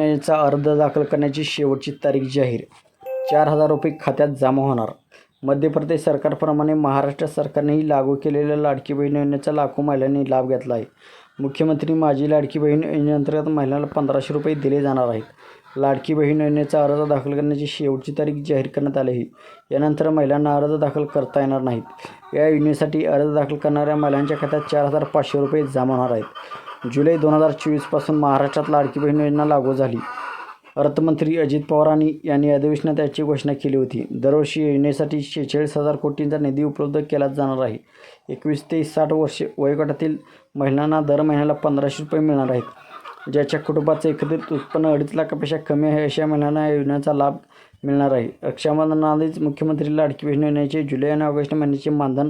योजनेचा अर्ज दाखल करण्याची शेवटची तारीख जाहीर. चार हजार रुपये खात्यात जमा होणार. मध्य प्रदेश सरकारप्रमाणे महाराष्ट्र सरकारनेही लागू केलेल्या लाडकी बहीण योजनेचा लाखो महिलांनी लाभ घेतला आहे. मुख्यमंत्री माझी लाडकी बहीण योजनेअंतर्गत महिलांना पंधराशे रुपये दिले जाणार आहेत. लाडकी बहीण योजनेचा अर्ज दाखल करण्याची शेवटची तारीख जाहीर करण्यात आली आहे. यानंतर महिलांना अर्ज दाखल करता येणार नाहीत. या योजनेसाठी अर्ज दाखल करणाऱ्या महिलांच्या खात्यात चार हजार पाचशे रुपये जमा होणार आहेत. जुलै दोन हजार चोवीसपासून महाराष्ट्रात लाडकी बहीण योजना लागू झाली. अर्थमंत्री अजित पवारांनी यांनी अधिवेशनात याची घोषणा केली होती. दरवर्षी योजनेसाठी शेहेचाळीस हजार कोटींचा निधी उपलब्ध केला जाणार आहे. एकवीस ते साठ वर्षे वयोगटातील महिलांना दर महिन्याला पंधराशे रुपये मिळणार आहेत. ज्याच्या कुटुंबाचं एकत्रित उत्पन्न अडीच लाखापेक्षा कमी आहे अशा महिलांना या योजनेचा लाभ मिळणार आहे. रक्षाबंधनाआधीच मुख्यमंत्री लाडकी बहीण योजनेचे जुलै आणि ऑगस्ट महिन्याचे मानधन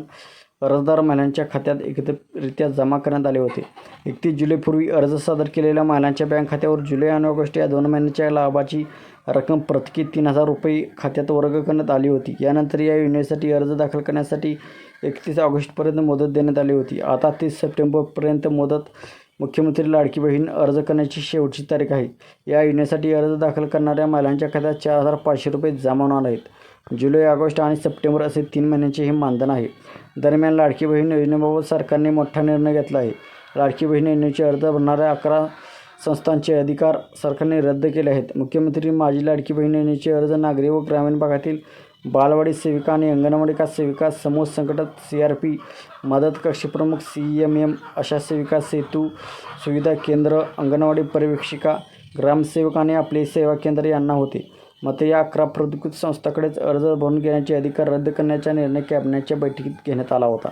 अर्जदार महिलांच्या खात्यात एकत्रितरित्या जमा करण्यात आले होते. एकतीस जुलैपूर्वी अर्ज सादर केलेल्या महिलांच्या बँक खात्यावर जुलै आणि ऑगस्ट या दोन महिन्याच्या लाभाची रक्कम प्रत्येकी तीन हजार रुपये खात्यात वर्ग करण्यात आली होती. यानंतर या योजनेसाठी अर्ज दाखल करण्यासाठी एकतीस ऑगस्टपर्यंत मुदत देण्यात आली होती. आता तीस सप्टेंबरपर्यंत मुदत मुख्यमंत्री लाडकी बहीण अर्ज करण्याची शेवटची तारीख आहे. या योजनेसाठी अर्ज दाखल करणाऱ्या महिलांच्या खात्यात चार हजार पाचशे रुपये जमा होणार आहेत. जुलै ऑगस्ट आणि सप्टेंबर असे तीन महिन्यांचे हे मानधन आहे. दरम्यान लाडकी बहीण योजनेबाबत सरकारने मोठा निर्णय घेतला आहे. लाडकी बहीण योजनेचे अर्ज भरणाऱ्या अकरा संस्थांचे अधिकार सरकारने रद्द केले आहेत. मुख्यमंत्री माझी लाडकी बहीण योजनेचे अर्ज नागरी व ग्रामीण भागातील बालवाडी सेविका आणि अंगणवाडी का सेविका समूह संकटात सी आर पी मदत कक्षप्रमुख सी एम एम अशा सेविका सेतू सुविधा केंद्र अंगणवाडी पर्यवेक्षिका ग्रामसेवक आणि आपले सेवा केंद्र यांना होते. मात्र या अकरा प्रतिकृत संस्थाकडेच अर्ज भरून घेण्याचे अधिकार रद्द करण्याचा निर्णय कॅबिनेटच्या बैठकीत घेण्यात आला होता.